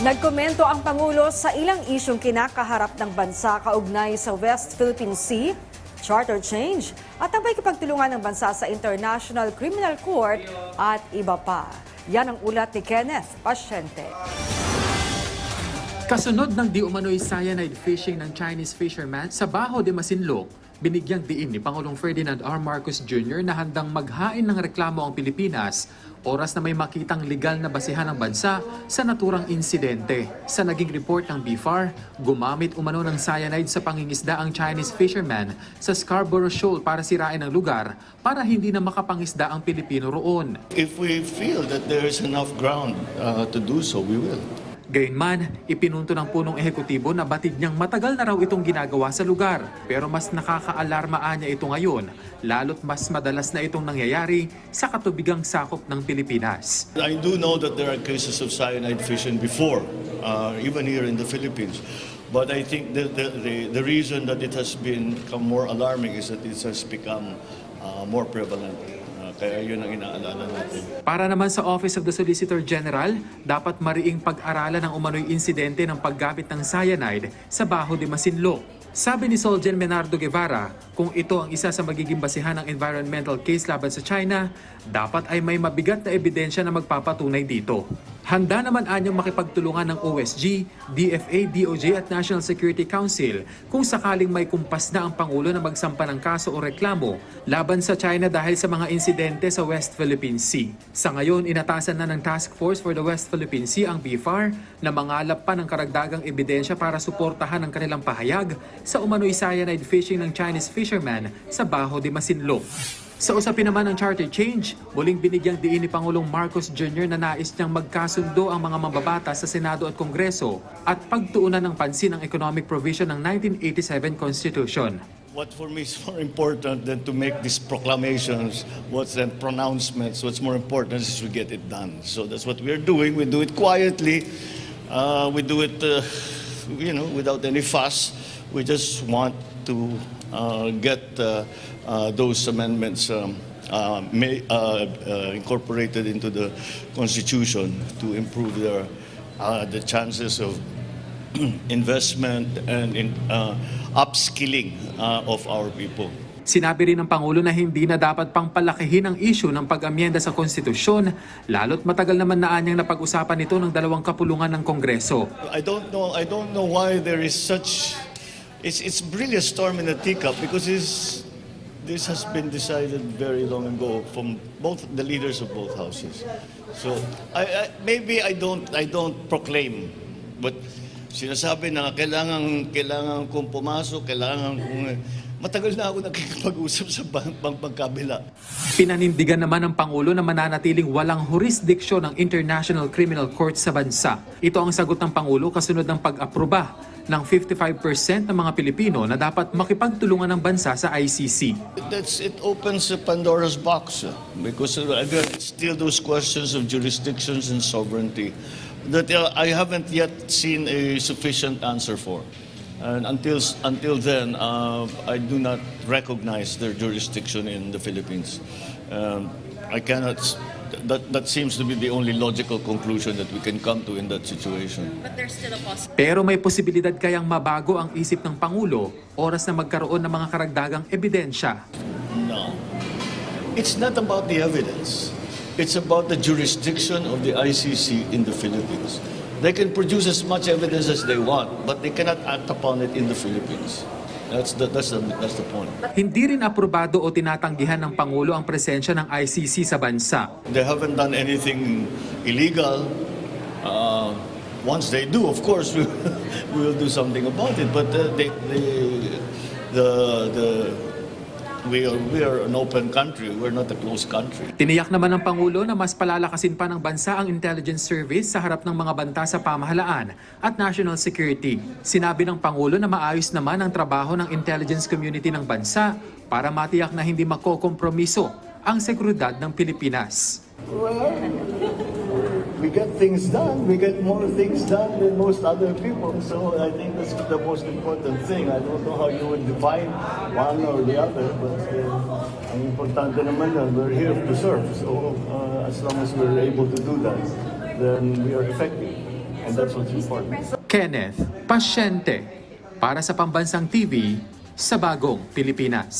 Nagkomento ang Pangulo sa ilang isyong kinakaharap ng bansa kaugnay sa West Philippine Sea, charter change, at ang pakikipagtulungan ng bansa sa International Criminal Court at iba pa. Yan ang ulat ni Kenneth Pasyente. Kasunod ng di umano'y cyanide fishing ng Chinese fisherman sa Baho de Masinloc, binigyang diin ni Pangulong Ferdinand R. Marcos Jr. na handang maghain ng reklamo ang Pilipinas oras na may makitang legal na basihan ng bansa sa naturang insidente. Sa naging report ng BFAR, gumamit umano ng cyanide sa pangingisda ang Chinese fisherman sa Scarborough Shoal para sirain ang lugar para hindi na makapangisda ang Pilipino roon. If we feel that there is enough ground uh, to do so, we will. Gayunman, ipinunto ng punong ehekutibo na batid niyang matagal na raw itong ginagawa sa lugar. Pero mas nakakaalarma niya ito ngayon, lalo't mas madalas na itong nangyayari sa katubigang sakop ng Pilipinas. I do know that there are cases of cyanide fishing before, uh, even here in the Philippines. But I think the, the, the, the reason that it has been become more alarming is that it has become uh, more prevalent. Uh, kaya yun ang inaalala natin. Para naman sa Office of the Solicitor General, dapat mariing pag-aralan ang umano'y insidente ng paggamit ng cyanide sa Baho de Masinloc. Sabi ni Soljen Menardo Guevara, kung ito ang isa sa magiging basihan ng environmental case laban sa China, dapat ay may mabigat na ebidensya na magpapatunay dito. Handa naman anyang makipagtulungan ng OSG, DFA, DOJ at National Security Council kung sakaling may kumpas na ang Pangulo na magsampa ng kaso o reklamo laban sa China dahil sa mga insidente sa West Philippine Sea. Sa ngayon, inatasan na ng Task Force for the West Philippine Sea ang BFAR na mangalap pa ng karagdagang ebidensya para suportahan ang kanilang pahayag sa umano'y cyanide fishing ng Chinese fisherman sa Baho de Masinloc. Sa usapin naman ng charter change, muling binigyang diin ni Pangulong Marcos Jr. na nais niyang magkasundo ang mga mambabata sa Senado at Kongreso at pagtuunan ng pansin ang economic provision ng 1987 Constitution. What for me is more important than to make these proclamations, what's and pronouncements, what's more important is we get it done. So that's what we're doing. We do it quietly. Uh, we do it, uh, you know, without any fuss. We just want to get uh, uh, those amendments um, uh, may, uh, uh, incorporated into the Constitution to improve their, uh, the chances of investment and in uh, upskilling uh, of our people. Sinabi rin ng Pangulo na hindi na dapat pang palakihin ang issue ng pag-amyenda sa konstitusyon, lalo't matagal naman na anyang napag-usapan ito ng dalawang kapulungan ng Kongreso. I don't know. I don't know why there is such. It's it's really a storm in a teacup because this this has been decided very long ago from both the leaders of both houses. So I, I maybe I don't I don't proclaim, but sinasabi na kailangan kailangan kong pumasok, kailangan kong matagal na ako nakikipag-usap sa bang, bangkabila. Pinanindigan naman ng Pangulo na mananatiling walang jurisdiksyon ng International Criminal Court sa bansa. Ito ang sagot ng Pangulo kasunod ng pag-aproba ng 55% ng mga Pilipino na dapat makipagtulungan ng bansa sa ICC. That's, it opens a Pandora's box uh, because uh, again, still those questions of jurisdictions and sovereignty that uh, I haven't yet seen a sufficient answer for. And until until then, uh, I do not recognize their jurisdiction in the Philippines. Um, I cannot. That that seems to be the only logical conclusion that we can come to in that situation. But there's still a possibility. Pero may posibilidad kayang mabago ang isip ng Pangulo oras na magkaroon ng mga karagdagang ebidensya. No. It's not about the evidence. It's about the jurisdiction of the ICC in the Philippines. They can produce as much evidence as they want, but they cannot act upon it in the Philippines. That's the, that's the, that's the point. Hindi rin aprobado o tinatanggihan ng Pangulo ang presensya ng ICC sa bansa. They haven't done anything illegal. Uh, once they do, of course, we, we will do something about it. But uh, they, they, the, the, we, are, we are an open country. We're not a closed country. Tiniyak naman ng Pangulo na mas palalakasin pa ng bansa ang intelligence service sa harap ng mga banta sa pamahalaan at national security. Sinabi ng Pangulo na maayos naman ang trabaho ng intelligence community ng bansa para matiyak na hindi makokompromiso ang seguridad ng Pilipinas. Well, we get things done. We get more things done than most other people. So I think that's the most important thing. I don't know how you would define one or the other, but uh, ang importante naman yan, we're here to serve. So uh, as long as we're able to do that, then we are effective. And that's what's important. Kenneth Pasyente para sa Pambansang TV sa Bagong Pilipinas.